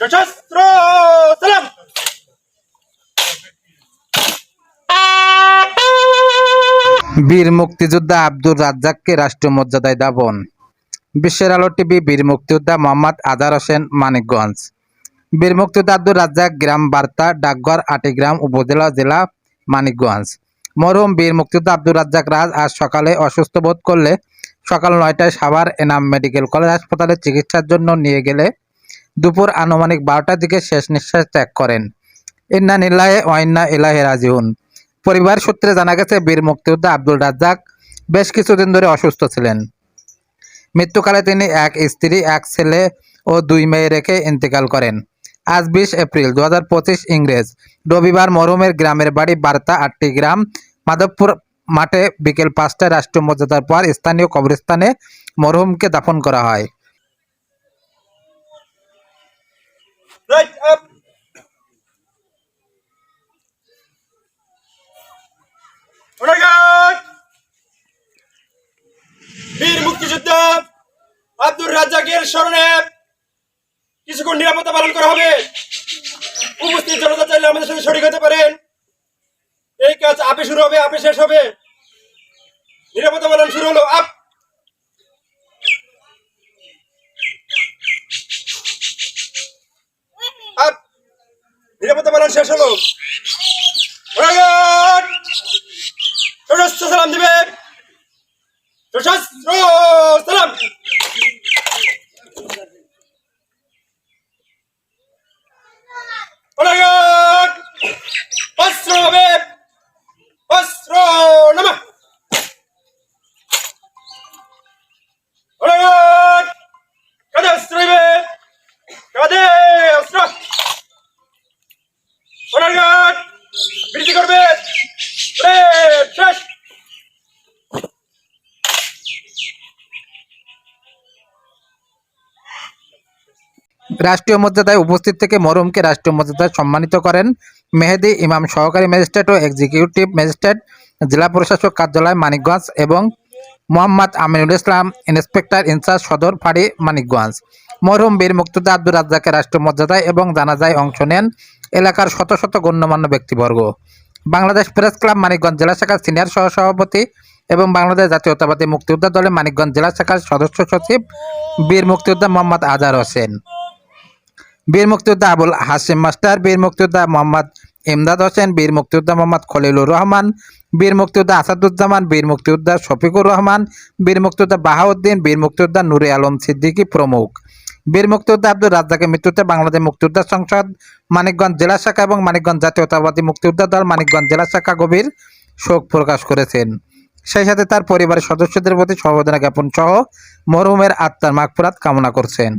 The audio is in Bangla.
সশস্ত্র সালাম বীর মুক্তিযোদ্ধা আব্দুর রাজ্জাককে রাষ্ট্রীয় মর্যাদায় দাপন। বিশ্বের আলো টিভি বীর মুক্তিযোদ্ধা মোহাম্মদ আজার হোসেন, মানিকগঞ্জ। বীর মুক্তিযোদ্ধা আব্দুর রাজ্জাক গ্রাম বার্তা, ডাকঘর আটিগ্রাম উপজেলা, জেলা, মানিকগঞ্জ। মরহুম বীর মুক্তিযোদ্ধা আব্দুর রাজ্জাক রাজ আজ সকালে অসুস্থ বোধ করলে সকাল নয়টায় সাভার এনাম মেডিকেল কলেজ হাসপাতালে চিকিৎসার জন্য নিয়ে গেলে দুপুর আনুমানিক বারোটার দিকে শেষ নিঃশ্বাস ত্যাগ করেন। ইন্না নিল্লাহে ওয়াইন্না ইলাহে রাজিউন। পরিবার সূত্রে জানা গেছে, বীর মুক্তিযোদ্ধা আব্দুল রাজ্জাক বেশ কিছুদিন ধরে অসুস্থ ছিলেন। মৃত্যুকালে তিনি এক স্ত্রী, এক ছেলে ও দুই মেয়ে রেখে ইন্তেকাল করেন। আজ বিশ এপ্রিল দু হাজার পঁচিশ ইংরেজ রবিবার মরহুমের গ্রামের বাড়ি বার্তা আটটি গ্রাম মাধবপুর মাঠে বিকেল পাঁচটায় রাষ্ট্রীয় মর্যাদার পর স্থানীয় কবরস্থানে মরহুমকে দাফন করা হয়। রাইট আপ ওনারঘাট বীর মুক্তিযোদ্ধা আব্দুর রাজ্জাকের স্মরণে কিছুক্ষণ নিরাপত্তা পালন করা হবে। উপস্থিত জনতা চাইলে আমাদের সাথে শরিক হতে পারেন। এই কাজ আপে শুরু হবে, আপে শেষ হবে। নিরাপত্তা পালন শুরু হলো। আপ! পালন শেষ হলো। রাষ্ট্রীয় মর্যাদায় উপস্থিত থেকে মরহুমকে রাষ্ট্রীয় মর্যাদায় সম্মানিত করেন। মেহেদি ইমাম, সহকারী ম্যাজিস্ট্রেট ও এক্সিকিউটিভ ম্যাজিস্ট্রেট, জেলা প্রশাসক কার্যালয়, মানিকগঞ্জ এবং মোহাম্মদ আমিনুল ইসলাম, ইন্সপেক্টর ইনচার্জ সদর ফাঁড়ি, মানিকগঞ্জ। মরহুম বীর মুক্তিযোদ্ধা আব্দুর রাজ্জাকের রাষ্ট্রীয় মর্যাদায় এবং জানাজায় অংশ নেন এলাকার শত শত গণ্যমান্য ব্যক্তিবর্গ। বাংলাদেশ প্রেস ক্লাব, মানিকগঞ্জ জেলা শাখার সিনিয়র সহসভাপতি এবং বাংলাদেশ জাতীয়তাবাদী মুক্তিযোদ্ধা দলের মানিকগঞ্জ জেলা শাখার সদস্য সচিব বীর মুক্তিযোদ্ধা মোহাম্মদ আজার হোসেন। বীর মুক্তিযোদ্ধা আবুল হাসিম মাস্টার বীর মুক্তিযোদ্ধা মোহাম্মদ ইমদাদ হোসেন বীর মুক্তিযোদ্ধা মোহাম্মদ খলিলুর রহমান বীর মুক্তিযোদ্ধা আসাদুজ্জামান বীর মুক্তিযোদ্ধা শফিকুর রহমান বীর মুক্তিযোদ্ধা বাহাউদ্দিন বীর মুক্তিযোদ্ধা নুরে আলম সিদ্দিকী প্রমুখ। বীর মুক্তিযোদ্ধা আব্দুল রাজ্জাকের মৃত্যুতে বাংলাদেশ মুক্তিযোদ্ধা সংসদ, মানিকগঞ্জ জেলা শাখা এবং মানিকগঞ্জ জাতীয়তাবাদী মুক্তিযোদ্ধা দল মানিকগঞ্জ জেলা শাখা গভীর শোক প্রকাশ করেছেন। সেই সাথে তার পরিবারের সদস্যদের প্রতি সমবেদনা জ্ঞাপন সহ মরহুমের আত্মার মাগফিরাত কামনা করছেন।